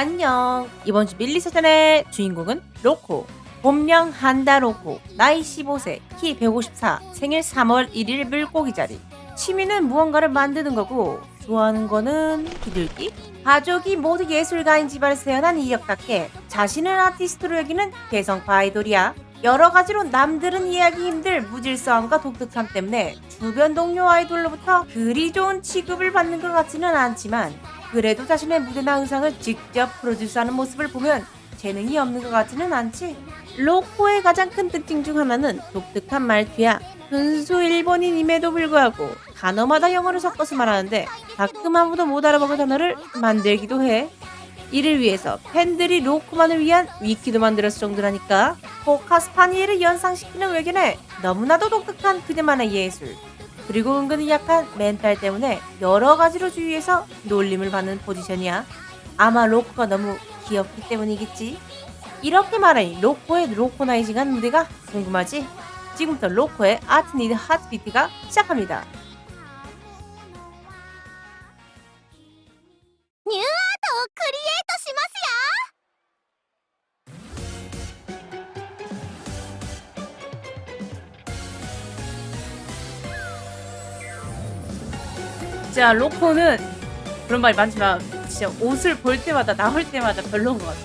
안녕. 이번 주 밀리서전의 주인공은 로코. 본명 한다 로코. 나이 15세, 키 154, 생일 3월 1일 물고기 자리. 취미는 무언가를 만드는 거고 좋아하는 거는 비둘기. 가족이 모두 예술가인 집안에서 태어난 이역답게 자신을 아티스트로 여기는 개성파 아이돌이야. 여러 가지로 남들은 이해하기 힘들 무질서함과 독특함 때문에 주변 동료 아이돌로부터 그리 좋은 취급을 받는 것 같지는 않지만 그래도 자신의 무대나 의상을 직접 프로듀스하는 모습을 보면 재능이 없는 것 같지는 않지. 로코의 가장 큰 특징 중 하나는 독특한 말투야. 순수 일본인임에도 불구하고 단어마다 영어를 섞어서 말하는데 가끔 아무도 못 알아먹을 단어를 만들기도 해. 이를 위해서 팬들이 로코만을 위한 위키도 만들었을 정도라니까. 포카스파니엘을 연상시키는 외견에 너무나도 독특한 그들만의 예술. 그리고 은근히 약한 멘탈 때문에 여러 가지로 주위에서 놀림을 받는 포지션이야. 아마 로코가 너무 귀엽기 때문이겠지. 이렇게 말하니 로코의 로코나이징한 무대가 궁금하지? 지금부터 로코의 아트 니드 하트비트가 시작합니다. 진짜 로코는 그런 말이 많지만 진짜 옷을 볼 때마다 나올 때마다 별로인 것 같아요.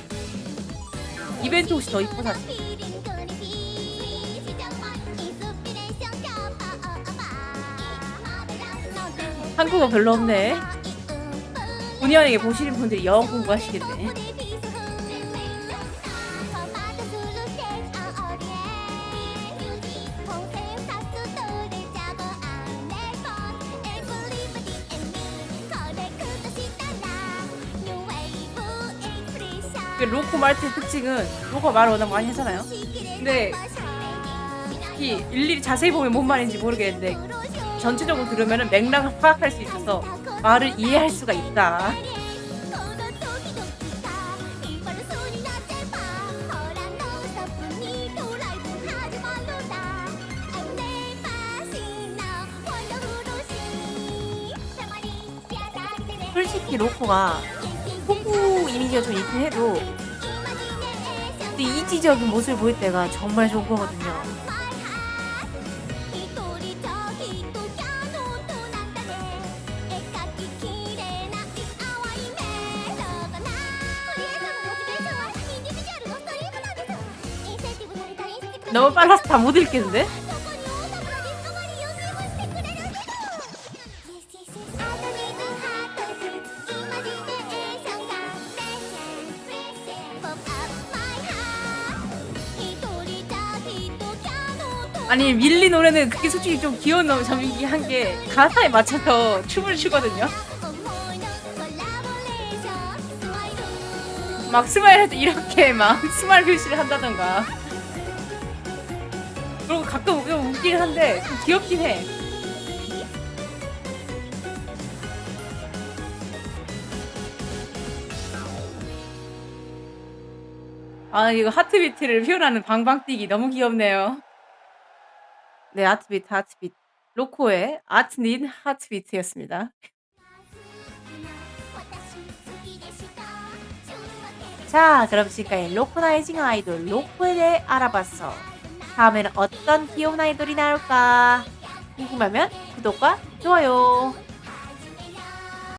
이벤트 옷이 더 이뻐 사실. 한국어 별로 없네. 음. 본의 아니게 보시는 분들이 영어 공부하시겠네. 로코 말투의 특징은 로코가 말을 워낙 많이 하잖아요. 근데 특히 일일이 자세히 보면 뭔 말인지 모르겠는데 전체적으로 들으면 맥락을 파악할 수 있어서 말을 이해할 수가 있다. 솔직히 로코가 호구 이미지가 좀 있긴 해도 근데 이지적인 모습을 보일 때가 정말 좋은 거거든요. 너무 빨라서 다 못 읽겠는데? 아니 밀리 노래는 그게 솔직히 좀 귀여운 점이긴 한 게 가사에 맞춰서 춤을 추거든요. 막 스마일 할 때 이렇게 막 스마일 표시를 한다던가. 그리고 가끔 좀 웃기긴 한데 좀 귀엽긴 해. 아 이거 하트비트를 표현하는 방방뛰기 너무 귀엽네요. 네 하트비트 하트비트 로코의 아트닌 하트비트였습니다. 자 그럼 지금까지 로코나이징 아이돌 로코에 대해 알아봤어. 다음에는 어떤 귀여운 아이돌이 나올까? 궁금하면 구독과 좋아요.